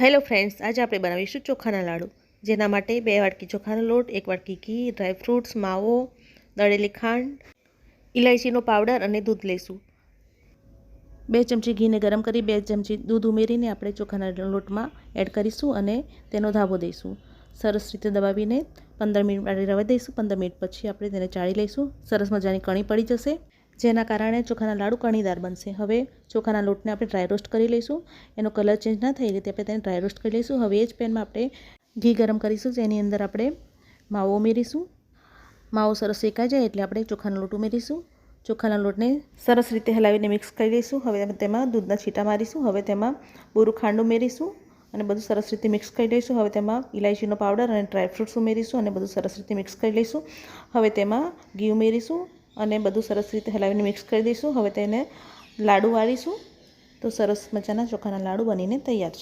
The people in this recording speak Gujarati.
હેલો ફ્રેન્ડ્સ, આજે આપણે બનાવીશું ચોખાના લાડુ. જેના માટે બે વાટકી ચોખાનો લોટ, એક વાટકી ઘી ડ્રાયફ્રૂટ્સ માવો, દળેલી ખાંડ ઇલાયચીનો પાવડર અને દૂધ લઈશું. બે ચમચી ઘીને ગરમ કરી બે ચમચી દૂધ ઉમેરીને આપણે ચોખાના લોટમાં એડ કરીશું અને તેનો ધાબો દઈશું. સરસ રીતે દબાવીને પંદર મિનિટ માટે રવા દઈશું. પંદર મિનિટ પછી આપણે તેને ચાળી લઈશું. સરસ મજાની કણી પડી જશે. જેના કારણે ચોખાના લાડુ કણીદાર બનશે. હવે ચોખાના લોટને આપણે ડ્રાય રોસ્ટ કરી લઈશું. એનો કલર ચેન્જ ના થઈ રીતે આપણે તેને ડ્રાય રોસ્ટ કરી લઈશું. હવે એ જ પેનમાં આપણે ઘી ગરમ કરીશું. જેની અંદર આપણે માવો ઉમેરીશું. માવો સરસ શેકાઈ જાય એટલે આપણે ચોખાનો લોટ ઉમેરીશું. ચોખાના લોટને સરસ રીતે હલાવીને મિક્સ કરી લઈશું. હવે તેમાં દૂધના છીટા મારીશું. હવે તેમાં બુરું ખાંડ ઉમેરીશું અને બધું સરસ રીતે મિક્સ કરી લઈશું. હવે તેમાં ઇલાયચીનો પાવડર અને ડ્રાયફ્રૂટ્સ ઉમેરીશું અને બધું સરસ રીતે મિક્સ કરી લઈશું. હવે તેમાં ઘી ઉમેરીશું. અને બધું સરસ રીતે હલાવીને મિક્સ કરી દઈશું. હવે તેને લાડુ વાળીશું. તો સરસ મજાના ચોખાના લાડુ બનીને તૈયાર છે.